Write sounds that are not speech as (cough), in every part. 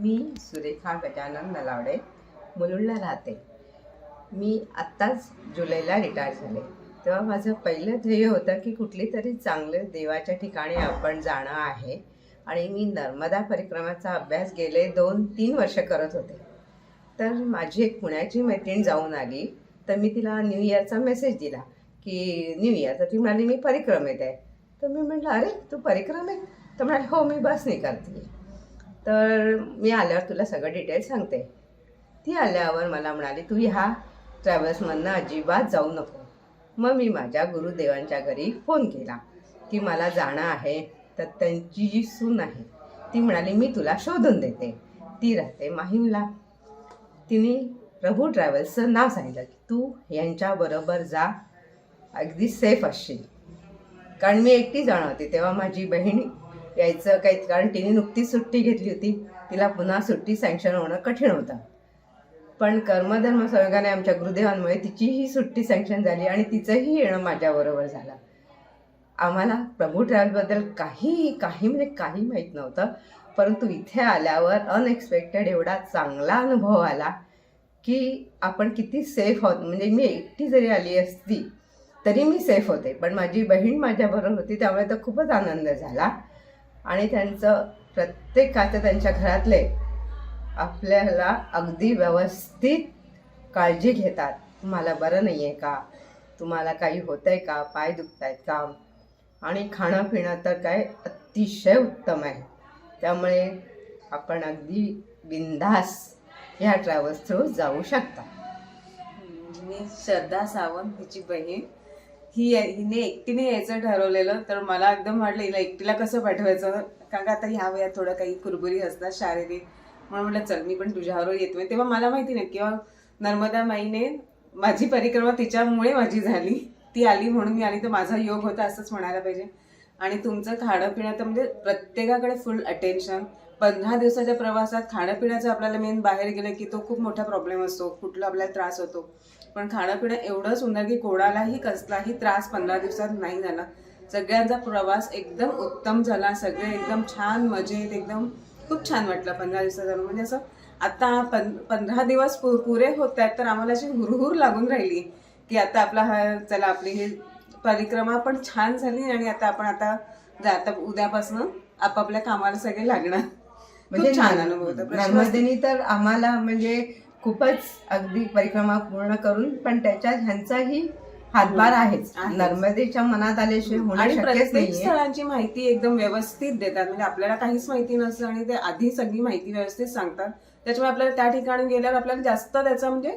मी सुरेखा गजानन नलावडे मुलुंडला राहते. मी आत्ताच जुलैला रिटायर झाले. तेव्हा माझं पहिलं ध्येय होतं की कुठली तरी चांगलं देवाच्या ठिकाणी आपण जाणं आहे. आणि मी नर्मदा परिक्रमाचा अभ्यास गेले दोन तीन वर्ष करत होते. तर माझी एक पुण्याची मैत्रीण जाऊन आली. तर मी तिला न्यू इयरचा मेसेज दिला की न्यू इयर तर ती म्हणाली मी परिक्रमेत आहे. तर मी म्हटलं अरे तू परिक्रमेत? तर म्हणाली हो मी बसने करते. तर मी आल्यावर तुला सगळं डिटेल सांगते. ती आल्यावर मला म्हणाली तू ह्या ट्रॅव्हल्समधनं अजिबात जाऊ नको. मग मी माझ्या गुरुदेवांच्या घरी फोन केला. की मला जाणं आहे तर त्यांची जी सून आहे ती म्हणाली मी तुला शोधून देते. ती राहते माहीमला. तिने प्रभू ट्रॅव्हल्सचं नाव सांगितलं की तू यांच्याबरोबर जा अगदी सेफ असशील. कारण मी एकटी जाणार होती तेव्हा माझी बहीण यायचं काही कारण तिने नुकतीच सुट्टी घेतली होती. तिला पुन्हा सुट्टी सँक्शन होणं कठीण होतं. पण कर्मधर्म संयोगाने आमच्या गुरुदेवांमुळे तिचीही सुट्टी सँक्शन झाली आणि तिचंही येणं माझ्याबरोबर झालं. आम्हाला प्रभू ट्रॅव्हलबद्दल काही काही म्हणजे काही माहीत नव्हतं. परंतु इथे आल्यावर अनएक्सपेक्टेड एवढा चांगला अनुभव आला की आपण किती सेफ आहोत. म्हणजे मी एकटी जरी आली असती तरी मी सेफ होते. पण माझी बहीण माझ्याबरोबर होती त्यामुळे तर खूपच आनंद झाला. आणि त्यांचं प्रत्येक खातं त्यांच्या घरातले आपल्याला अगदी व्यवस्थित काळजी घेतात. तुम्हाला बरं नाही आहे का? तुम्हाला काही होतं आहे का? पाय दुखत आहेत का? आणि खाणं पिणं तर काय अतिशय उत्तम आहे. त्यामुळे आपण अगदी बिंदास ह्या ट्रॅव्हल्स थ्रू जाऊ शकता. मी श्रद्धा सावंत हिची बहीण. ही हिने एकटीने यायचं ठरवलेलं तर मला एकदम वाटलं हिला एकटीला कसं पाठवायचं? कारण का आता ह्या वयात थोडं काही कुरबुरी असतात शारीरिक. म्हणून म्हटलं चल मी पण तुझ्यावर येतोय तेव्हा मला माहिती नाही किंवा नर्मदा माईने माझी परिक्रमा तिच्यामुळे माझी झाली. ती आली म्हणून मी आली तर माझा योग होता असंच म्हणायला पाहिजे. आणि तुमचं खाणं पिणं तर म्हणजे प्रत्येकाकडे फुल अटेन्शन पंधरा दिवसाच्या प्रवासात खाणं पिण्याचं आपल्याला मेन बाहेर गेलं की तो खूप मोठा प्रॉब्लेम असतो. कुठला आपल्याला त्रास होतो. पण खाणं पिणं एवढं सुंदर की कोणालाही कसलाही त्रास पंधरा दिवसात नाही झाला. सगळ्यांचा प्रवास एकदम उत्तम झाला. सगळे एकदम छान मजेत एकदम खूप छान वाटलं पंधरा दिवसाचा. म्हणजे असं आता पं पंधरा दिवस पु पुरे होत आहेत तर आम्हाला अशी हुरहुर लागून राहिली की आता आपला हा चला आपली ही परिक्रमा पण छान झाली आणि आता आपण आता जाता उद्यापासून आपापल्या कामाला सगळे लागणार. म्हणजे छान अनुभव होता नर्मदेनी तर आम्हाला म्हणजे खूपच अगदी परिक्रमा पूर्ण करून पण त्याच्यात ह्यांचाही हातभार आहेच. आहेच. नर्मदेच्या मनात आल्याशिवाय होणं आणि शक्यच प्रत्येक स्थळांची माहिती एकदम व्यवस्थित देतात. म्हणजे आपल्याला काहीच माहिती नसतं आणि ते आधी सगळी माहिती व्यवस्थित सांगतात. त्याच्यामुळे आपल्याला त्या ठिकाणी गेल्यावर आपल्याला जास्त त्याचं म्हणजे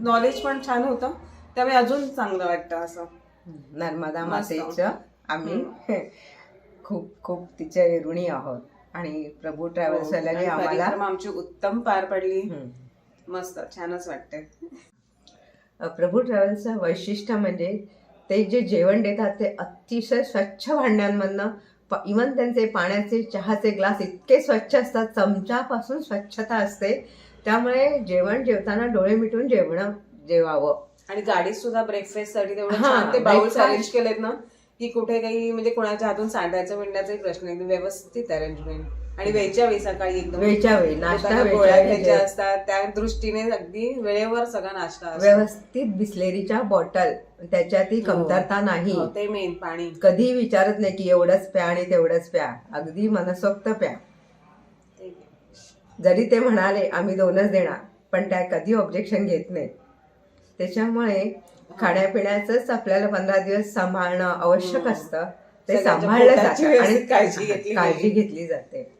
नॉलेज पण छान होतं. त्यामुळे अजून चांगलं वाटतं असं. नर्मदा. मातेचं आम्ही (laughs) खूप खूप तिचे ऋणी आहोत. आणि प्रभू ट्रॅव्हल्स हो. आणि वाल्याने आम्हाला परिक्रमा आमची उत्तम पार पडली हम्म. मस्त छानच वाटतंय प्रभू ट्रॅव्हल्सचं वैशिष्ट्य म्हणजे ते जे जेवण देतात ते अतिशय स्वच्छ भांड्यांमधनं इवन त्यांचे पाण्याचे चहाचे ग्लास इतके स्वच्छ असतात चमच्यापासून स्वच्छता असते त्यामुळे जेवण जेवताना डोळे मिटून जेवण जेवावं आणि गाडीत सुद्धा ब्रेकफास्टसाठी तेवढं हा, छान ते breakfast. अरेंज केलेत ना की कुठे काही म्हणजे कोणाच्या हातून सांडायचं विंडायचाही प्रश्न नाही व्यवस्थित अरेंजमेंट आणि वेळच्या वेळी सकाळी एकदम वेळच्या वेळी नाश्ता गोळ्या घ्यायच्या. असतात. त्या दृष्टीने अगदी वेळेवर सगळा नाश्ता. व्यवस्थित बिस्लेरीच्या बॉटल त्याच्यातही हो. कमतरता नाही. हो, ते मेन पाणी. कधी विचारत नाही की एवढंच प्या आणि तेवढंच प्या. अगदी मनसोक्त प्या. जरी ते म्हणाले आम्ही दोनच देणार. पण त्या कधी ऑब्जेक्शन घेत नाहीत. त्याच्यामुळे खाण्यापिण्याचंच आपल्याला पंधरा दिवस सांभाळणं आवश्यक हम्म. असतं ते सांभाळलं जातं आणि काळजी. घेतली जाते